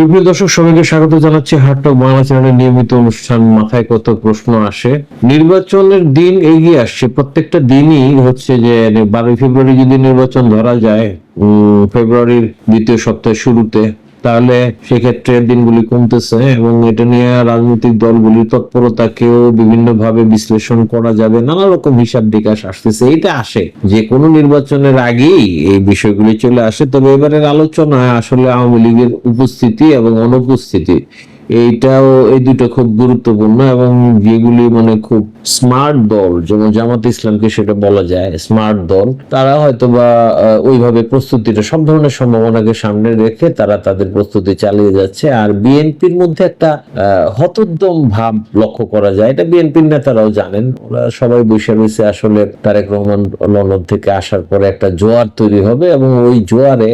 সুপ্রিয় দর্শক, সবাইকে স্বাগত জানাচ্ছি হাটটক বাংলা চ্যানেলের নিয়মিত অনুষ্ঠান। মাথায় কত প্রশ্ন আসে? নির্বাচনের দিন এগিয়ে আসছে। প্রত্যেকটা দিনই হচ্ছে যে বারোই ফেব্রুয়ারি যদি নির্বাচন ধরা যায় ফেব্রুয়ারির দ্বিতীয় সপ্তাহের শুরুতে তাহলে সেক্ষেত্রে দিনগুলি কমতেছে এবং এটা নিয়ে রাজনৈতিক দলগুলির তৎপরতাকেও বিভিন্নভাবে বিশ্লেষণ করা যাবে, নানা রকম হিসাব বিকাশ আসতেছে এটা আসে। যে কোনো নির্বাচনের আগেই এই বিষয়গুলি চলে আসে, তবে এবারের আলোচনায় আসলে আওয়ামী লীগের উপস্থিতি এবং অনুপস্থিতি এইটাও এই দুটো খুব গুরুত্বপূর্ণ এবং যেগুলি মানে খুব স্মার্ট দল। যেমন জামাত ইসলামকে সেটা বলা যায় স্মার্ট দল। তারা হয়তো বা ওইভাবে প্রস্তুতিটা সব ধরনের সম্ভাবনাকে সামনে রেখে তারা তাদের প্রস্তুতি চালিয়ে যাচ্ছে। আর বিএনপির মধ্যে একটা হতোদ্যম ভাব লক্ষ্য করা যায়। এটা বিএনপির নেতারাও জানেন। ওরা সবাই বসে রয়েছে আসলে তারেক রহমান লন্ডন থেকে আসার পরে একটা জোয়ার তৈরি হবে এবং ওই জোয়ারে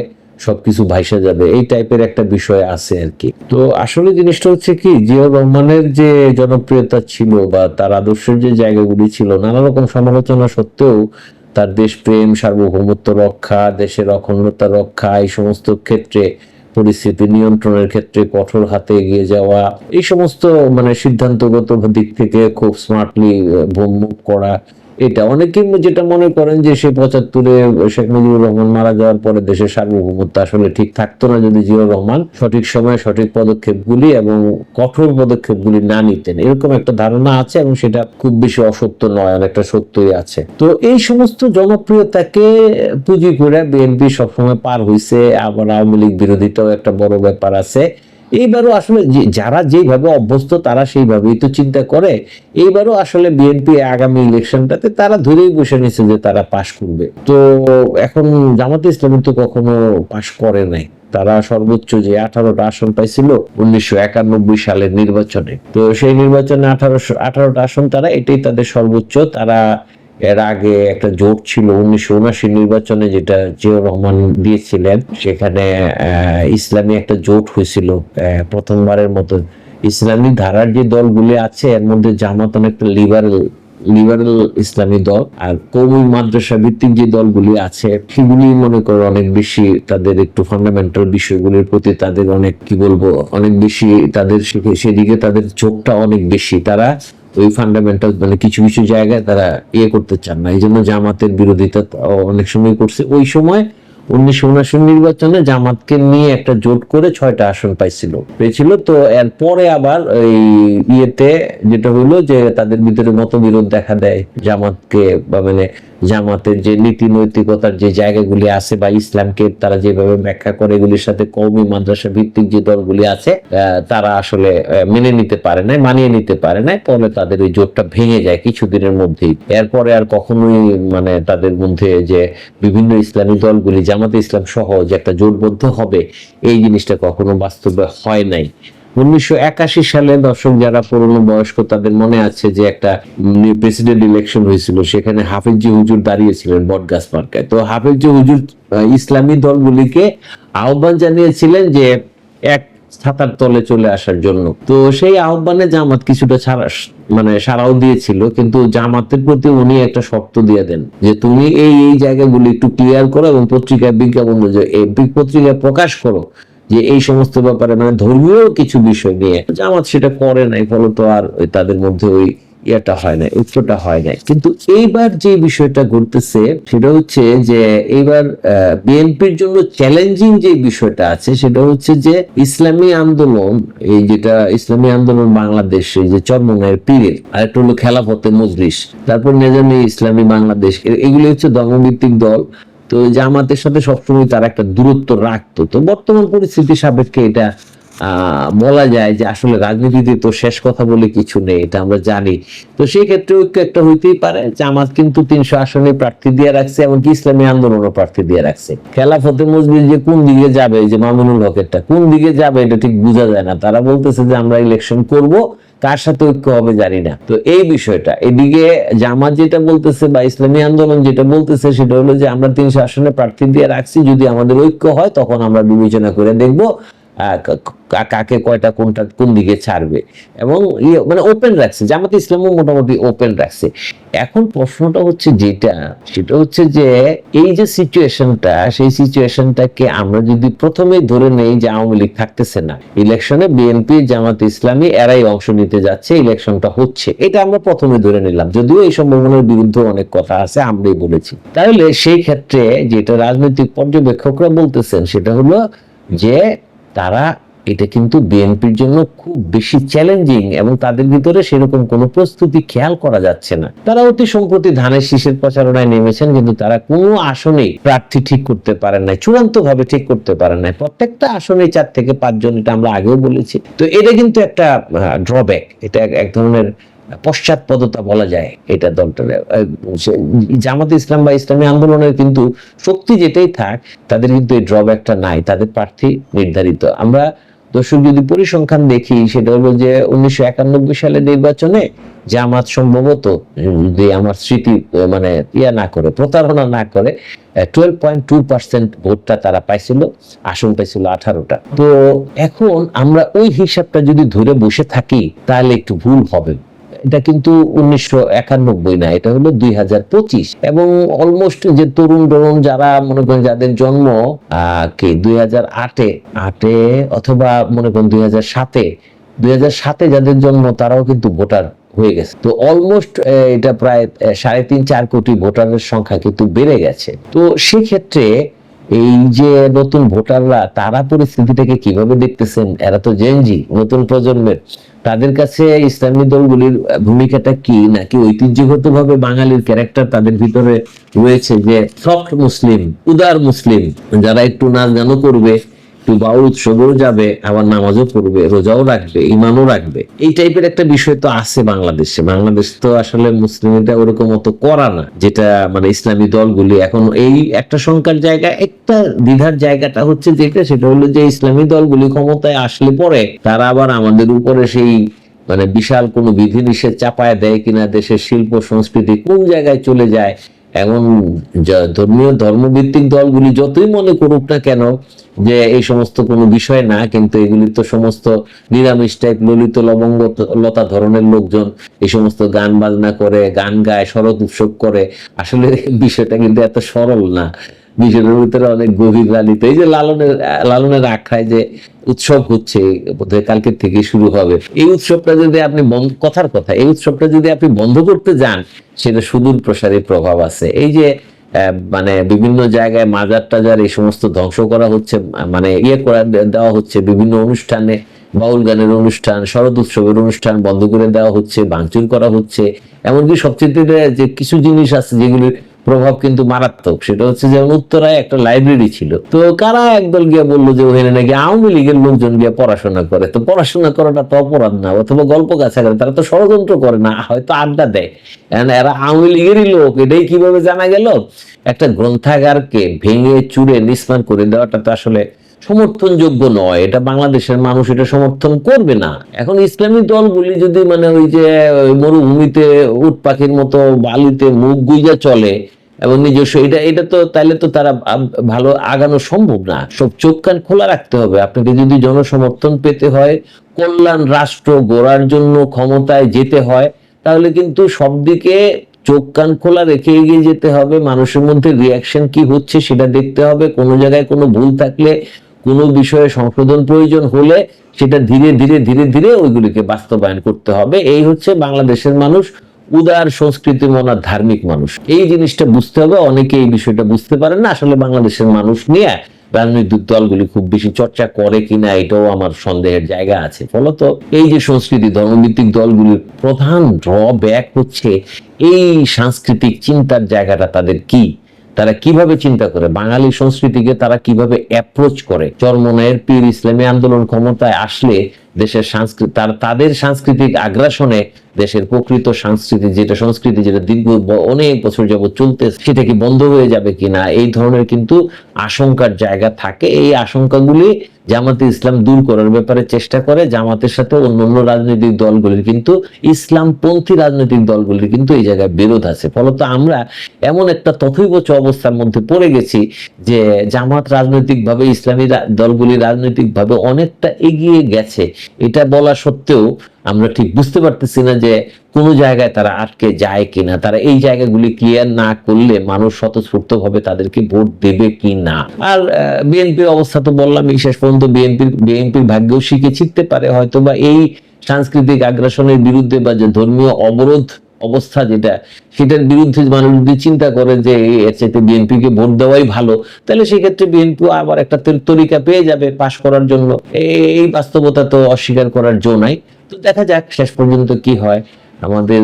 সবকিছু ভাইসা যাবে, এই টাইপের একটা বিষয় আছে আর কি। তো আসলে জিনিসটা হচ্ছে কি, জিয়াউর রহমানের যে জনপ্রিয়তা ছিল বা তার আদর্শের যে জায়গাগুলি ছিল, নানা রকম সমালোচনা সত্ত্বেও তার দেশপ্রেম, সার্বভৌমত্ব রক্ষা, দেশের অখণ্ডতা রক্ষা, এই সমস্ত ক্ষেত্রে, পরিস্থিতি নিয়ন্ত্রণের ক্ষেত্রে কঠোর হাতে এগিয়ে যাওয়া, এই সমস্ত মানে সিদ্ধান্তগত দিক থেকে খুব স্মার্টলি মুভ করা এটা অনেকেই যেটা মনে করেন যে সে পঁচাত্তরে শেখ মুজিবুর রহমান মারা যাওয়ার পরে দেশের সার্বভৌমত্ব আসলে ঠিক থাকতো না যদি জিয়াউর রহমান সঠিক সময়ে সঠিক পদক্ষেপগুলি এবং কঠোর পদক্ষেপগুলি না নিতেন। এরকম একটা ধারণা আছে এবং সেটা খুব বেশি অসত্য নয়, অনেকটা সত্যই আছে। তো এই সমস্ত জনপ্রিয়তাকে পুঁজি করে বিএনপি সবসময় পার হইছে, আবার আওয়ামী লীগ বিরোধিতাও একটা বড় ব্যাপার আছে। এইবারও আসলে যারা যেভাবে অভ্যস্ত, তারা সেইভাবেই তো চিন্তা করে। এইবারও আসলে বিএনপি আগামী ইলেকশনটাতে তারা ধরেই বসে নিছে যে তারা পাশ করবে। তো এখন জামাতে ইসলামী তো কখনো পাশ করে নাই। তারা সর্বোচ্চ যে আঠারোটা আসন পাইছিল উনিশশো একানব্বই সালের নির্বাচনে। তো সেই নির্বাচনে আঠারোশো, আঠারোটা আসন তারা, এটাই তাদের সর্বোচ্চ। তারা এর আগে একটা জোট ছিল উনিশশো উনাশি নির্বাচনে যেটা জিয়াউর রহমান দিয়েছিলেন, সেখানে ইসলামী একটা জোট হয়েছিল প্রথমবারের মতো। ইসলামী ধারার যে দলগুলি আছে, এর মধ্যে জামাত অনেকটা লিবারেল লিবারেল ইসলামী দল আর কৌমি মাদ্রাসা ভিত্তিক যে দলগুলি আছে, সেগুলি মনে করো অনেক বেশি তাদের একটু ফান্ডামেন্টাল বিষয়গুলির প্রতি তাদের অনেক, কি বলব, অনেক বেশি তাদের সেদিকে তাদের চোখটা অনেক বেশি। তারা ওই ফান্ডামেন্টাল মানে কিছু কিছু জায়গায় তারা ইয়ে করতে চান না। এই জন্য জামাতের বিরোধিতা অনেক সময় করছে। ওই সময় উনিশশো উনআশি নির্বাচনে জামাতকে নিয়ে একটা জোট করে ছয়টা আসন পাইছিল। পেয়েছিল তো এরপরে আবার এই ইয়েতে যেটা হলো যে তাদের ভিতরে মতবিরোধ দেখা দেয় জামাতকে বা মানে জামাতের যে নীতি নৈতিকতার যে জায়গাগুলি আছে বা ইসলামকে তারা যেভাবে ব্যাখ্যা করে, এগুলির সাথে কৌমি মাদ্রাসা ভিত্তিক যে দলগুলি আছে তারা আসলে মেনে নিতে পারে নাই, মানিয়ে নিতে পারে নাই, ফলে তাদের ওই জোটটা ভেঙে যায় কিছুদিনের মধ্যেই। এরপরে আর কখনোই মানে তাদের মধ্যে যে বিভিন্ন ইসলামী দলগুলি, জামাতে ইসলাম সহ যে একটা জোটবদ্ধ হবে, এই জিনিসটা কখনো বাস্তবে হয় নাই। উনিশশো একাশি সালে দর্শক যারা পুরনো বয়স্ক, তাদের মনে আছে যে একটা প্রেসিডেন্ট ইলেকশন হয়েছিল, সেখানে হাফিজি হুজুর দাঁড়িয়েছিলেন বটগাছ পার্কায় তো হাফিজি হুজুর ইসলামী দলগুলিকে আহ্বান জানিয়েছিলেন যে এক ছাতার তলে চলে আসার জন্য। তো সেই আহ্বানে জামাত কিছুটা ছাড়া মানে সারাও দিয়েছিল, কিন্তু জামাতের প্রতি উনি একটা শর্ত দিয়ে দেন যে তুমি এই এই জায়গাগুলি একটু ক্লিয়ার করো এবং পত্রিকায় বিজ্ঞাপন পত্রিকায় প্রকাশ করো। যে এই সমস্ত ব্যাপারে মানে ধর্মীয় কিছু বিষয় নিয়ে জামাত সেটা করে নাই, ফলত আর তাদের মধ্যে ওই ইয়েটা হয় না ঐক্যটা হয় নাই। কিন্তু এইবার যে বিষয়টা ঘটতেছে, সেটা হচ্ছে যে এইবার বিএনপির জন্য চ্যালেঞ্জিং যে বিষয়টা আছে, সেটা হচ্ছে যে ইসলামী আন্দোলন, এই যেটা ইসলামী আন্দোলন বাংলাদেশ এই যে চরমনের পীরের আর একটা হলো খেলাফতে মজলিস, তারপর নেজামি ইসলামী বাংলাদেশ এগুলি হচ্ছে ধর্মভিত্তিক দল। তো জামাতের সাথে সবসময় তারা একটা দূরত্ব রাখতো। তো বর্তমান পরিস্থিতি সাপেক্ষে এটা বলা যায় যে আসলে রাজনীতিতে তো শেষ কথা বলে কিছু নেই, এটা আমরা জানি। তো সেই ক্ষেত্রে ঐক্য একটা হইতেই পারে, জামাত কিন্তু তিনশো আসনে প্রার্থী দিয়ে রাখছে, এমনকি ইসলামী আন্দোলনও প্রার্থী দিয়ে রাখছে। খেলাফতে মজলিস যে কোন দিকে যাবে যে মামুনুল হকেরটা, কোন দিকে যাবে, এটা ঠিক বোঝা যায় না। তারা বলতেছে যে আমরা ইলেকশন করব কার সাথে ঐক্য হবে জানি না। তো এই বিষয়টা। এদিকে জামাত যেটা বলতেছে বা ইসলামী আন্দোলন যেটা বলতেছে, সেটা হলো যে আমরা তিনশো আসনে প্রার্থী দিয়ে রাখছি। যদি আমাদের ঐক্য হয়, তখন আমরা বিবেচনা করে দেখব কাকে কয়টা, কোনটা, কোন দিকে ছাড়বে? এবং ইয়ে মানে ওপেন রাখছে, জামাত ইসলামও মোটামুটি ওপেন রাখছে। এখন প্রশ্নটা হচ্ছে যেটা, সেটা হচ্ছে যে এই যে সিচুয়েশনটা সেই সিচুয়েশনটাকে আমরা যদি প্রথমেই ধরে নেই যে আওয়ামী লীগ থাকতেছে না, ইলেকশনে বিএনপি জামাত ইসলামী, এরাই অংশ নিতে যাচ্ছে, ইলেকশনটা হচ্ছে। এটা আমরা প্রথমে ধরে নিলাম, যদিও এই সম্ভাবনার বিরুদ্ধে অনেক কথা আছে, আমরাই বলেছি। তাহলে সেই ক্ষেত্রে যেটা রাজনৈতিক পর্যবেক্ষকরা বলতেছেন, সেটা হলো যে তারা এটা কিন্তু বিএনপির জন্য খুব বেশি চ্যালেঞ্জিং এবং তাদের ভিতরে সেরকম কোনো প্রস্তুতি খেয়াল করা যাচ্ছে না। তারা অতি সম্প্রতি ধানের শীষের প্রচারণায় নেমেছেন, কিন্তু তারা কোনো আসনেই প্রার্থী ঠিক করতে পারেন নাই চূড়ান্ত ভাবে ঠিক করতে পারেন নাই। প্রত্যেকটা আসনে চার থেকে পাঁচজন, এটা আমরা আগেও বলেছি। তো এটা কিন্তু একটা ড্রব্যাক এটা এক- এক ধরনের পশ্চাৎপদতা বলা যায়, এটা দলটার জামাত ইসলাম বা ইসলামী আন্দোলনের কিন্তু শক্তি যেটাই থাক, তাদের কিন্তু এই ড্রব্যাকটা নাই, তাদের প্রার্থী নির্ধারিত। আমরা দর্শক যদি পরিসংখ্যান দেখি, সেটা হলো যে উনিশশো একানব্বই সালে নির্বাচনে জামাত সম্ভবত যদি আমার স্মৃতি মানে ইয়া না করে, প্রতারণা না করে টুয়েলভ পয়েন্ট টু পার্সেন্ট ভোটটা তারা পাইছিল, আসন পাইছিল আঠারোটা। তো এখন আমরা ওই হিসাবটা যদি ধরে বসে থাকি, তাহলে একটু ভুল হবে। এটা কিন্তু উনিশশো একানব্বই না, এটা হলো দুই হাজার পঁচিশ। এবং অলমোস্ট যে তরুণ তরুণ যারা মনে করেন যাদের জন্ম কি, দুই হাজার আটে অথবা মনে করেন দুই হাজার সাতে, দুই হাজার সাতে যাদের জন্ম তারাও কিন্তু ভোটার হয়ে গেছে। তো অলমোস্ট এটা প্রায় সাড়ে তিন, চার কোটি ভোটারের সংখ্যা কিন্তু বেড়ে গেছে। তো সেক্ষেত্রে এই যে নতুন ভোটাররা, তারা পরিস্থিতিটাকে কীভাবে দেখতেছেন? এরা তো জেনজি নতুন প্রজন্মের। তাদের কাছে ইসলামী দলগুলির ভূমিকাটা কি, নাকি ঐতিহ্যগতভাবে বাঙালির ক্যারেক্টার তাদের ভিতরে রয়েছে যে সফট মুসলিম উদার মুসলিম যারা একটু নাচ গানও করবে একটু বাউল উৎসবেও যাবে, আবার নামাজও পড়বে, রোজাও রাখবে ইমানও রাখবে। এই টাইপের একটা বিষয় তো আছে বাংলাদেশে। বাংলাদেশ তো আসলে মুসলিমটা ওরকম অত করা না, যেটা মানে ইসলামী দলগুলি। এখন এই একটা সংখ্যার জায়গায় একটা দ্বিধার জায়গাটা হচ্ছে যেটা, সেটা হলো যে ইসলামী দলগুলি ক্ষমতায় আসলে পরে তারা আবার আমাদের উপরে সেই মানে বিশাল কোনো বিধিনিষেধ চাপায় দেয় কিনা, দেশের শিল্প, সংস্কৃতি কোন জায়গায় চলে যায় এমন ধর্মীয়, ধর্মভিত্তিক দলগুলি যতই মনে করুক না কেন যে এই সমস্ত কোনো বিষয় না, কিন্তু এগুলি তো সমস্ত নিরামিষ টাইপ ললিত লবঙ্গ লতা ধরনের লোকজন এই সমস্ত গান বাজনা করে, গান গায়, শরৎ উৎসব করে। আসলে বিষয়টা কিন্তু এত সরল না। বিষয়টার ভিতরে অনেক গভীর লালিত এই যে লালনের লালনের আখ্যায় যে উৎসব হচ্ছে, বোধহয় কালকে থেকে শুরু হবে। এই উৎসবটা যদি আপনি কথার কথা, এই উৎসবটা যদি আপনি বন্ধ করতে যান, সেটা সুদূর প্রসারী প্রভাব আছে। এই যে মানে বিভিন্ন জায়গায় মাজার টাজার এই সমস্ত ধ্বংস করা হচ্ছে মানে ইয়ে করা দেওয়া হচ্ছে, বিভিন্ন অনুষ্ঠানে বাউল গানের অনুষ্ঠান, শরৎ উৎসবের অনুষ্ঠান বন্ধ করে দেওয়া হচ্ছে, ভাঙচুর করা হচ্ছে। এমনকি সবচেয়ে যে কিছু জিনিস আছে যেগুলির প্রভাব কিন্তু মারাত্মক। সেটা হচ্ছে যেমন উত্তরায় একটা লাইব্রেরি ছিল। তো কারা একদল গিয়ে বলল যে ওখানে নাকি আওয়ামী লীগের লোকজন গিয়ে পড়াশোনা করে? তো পড়াশোনা করাটা তো অপরাধ না, অথবা গল্প কাছা করে তারা তো ষড়যন্ত্র করে না, হয়তো আড্ডা দেয়। কারণ এরা আওয়ামী লীগেরই লোক, এটাই কীভাবে জানা গেল? একটা গ্রন্থাগারকে ভেঙে চুরে নিষ্মান করে দেওয়াটা তো আসলে সমর্থনযোগ্য নয়। এটা বাংলাদেশের মানুষ এটা সমর্থন করবে না। এখন ইসলামী দলগুলি যদি মানে ওই যে মরুভূমিতে উট পাখির মতো বালিতে মুখ গুইজা চলে এবং নিজস্ব, এটা এটা তো তাইলে তো তারা ভালো আগানো সম্ভব না। সব চোখ কান খোলা রাখতে হবে। আপনাকে যদি জনসমর্থন পেতে হয়, কল্যাণ রাষ্ট্র গড়ার জন্য ক্ষমতায় যেতে হয়, তাহলে কিন্তু সব দিকে চোখ কান খোলা রেখে এগিয়ে যেতে হবে। মানুষের মধ্যে রিয়াকশন কি হচ্ছে সেটা দেখতে হবে। কোনো জায়গায় কোনো ভুল থাকলে কোনো বিষয়ে সংশোধন প্রয়োজন হলে সেটা ধীরে ধীরে ধীরে ধীরে ওইগুলিকে বাস্তবায়ন করতে হবে। এই হচ্ছে বাংলাদেশের মানুষ, উদার সংস্কৃতি মনার ধার্মিক মানুষ। এই জিনিসটা বুঝতে হবে, অনেকে এই বিষয়টা বুঝতে পারেন না। আসলে বাংলাদেশের মানুষ নিয়ে রাজনৈতিক দলগুলি খুব বেশি চর্চা করে কিনা, এটাও আমার সন্দেহের জায়গা আছে। ফলত এই যে সংস্কৃতি, ধর্মভিত্তিক দলগুলির প্রধান ড্র ব্যাক হচ্ছে, এই সাংস্কৃতিক চিন্তার জায়গাটা তাদের কি? তারা কীভাবে চিন্তা করে? বাঙালি সংস্কৃতিকে তারা কীভাবে অ্যাপ্রোচ করে? চরমনায়ের পীর ইসলামী আন্দোলন ক্ষমতায় আসলে দেশের সংস্কৃতি তার, তাদের সাংস্কৃতিক আগ্রাসনে দেশের প্রকৃত সংস্কৃতি, যেটা সংস্কৃতি যেটা দীর্ঘ অনেক বছর যাবত চলতে, সেটা কি বন্ধ হয়ে যাবে কিনা? এই ধরনের কিন্তু আশঙ্কার জায়গা থাকে। এই আশঙ্কাগুলি জামাতে ইসলাম দূর করার ব্যাপারে চেষ্টা করে, জামাতের সাথে অন্য অন্য রাজনৈতিক দলগুলির কিন্তু, ইসলামপন্থী রাজনৈতিক দলগুলির কিন্তু এই জায়গায় বিরোধ আছে। ফলত আমরা এমন একটা তথৈবচ অবস্থার মধ্যে পড়ে গেছি যে জামাত রাজনৈতিকভাবে, ইসলামী দলগুলি রাজনৈতিকভাবে অনেকটা এগিয়ে গেছে। এটা বলা সত্ত্বেও আমরা ঠিক বুঝতে পারতেছি না যে কোন জায়গায় তারা আটকে যায় কিনা, তারা এই জায়গাগুলি ক্লিয়ার না করলে মানুষ স্বতঃস্ফূর্ত ভাবে তাদেরকে ভোট দেবে কি না আর বিএনপির অবস্থা তো বললাম এই শেষ পর্যন্ত বিএনপির বিএনপির ভাগ্যেও শিখে শিখতে পারে। হয়তো বা এই সাংস্কৃতিক আগ্রাসনের বিরুদ্ধে বা যে ধর্মীয় অবরোধ অবস্থা যেটা, সেটার বিরুদ্ধে মানুষ যদি চিন্তা করে যে এর চাইতে বিএনপিকে ভোট দেওয়াই ভালো, তাহলে সেক্ষেত্রে বিএনপি আবার একটা তরিকা পেয়ে যাবে পাশ করার জন্য। এই- বাস্তবতা তো অস্বীকার করার জো নাই। তো দেখা যাক শেষ পর্যন্ত কি হয়। আমাদের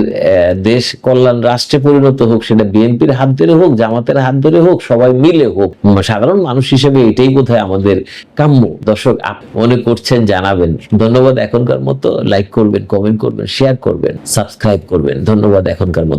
দেশ কল্যাণ রাষ্ট্রে পরিণত হোক, সেটা বিএনপির হাত ধরে হোক, জামাতের হাত ধরে হোক, সবাই মিলে হোক, সাধারণ মানুষ হিসেবে এটাই বোধহয় আমাদের কাম্য। দর্শক মনে করছেন, জানাবেন। ধন্যবাদ এখনকার মতো। লাইক করবেন কমেন্ট করবেন শেয়ার করবেন সাবস্ক্রাইব করবেন। ধন্যবাদ এখনকার মতো।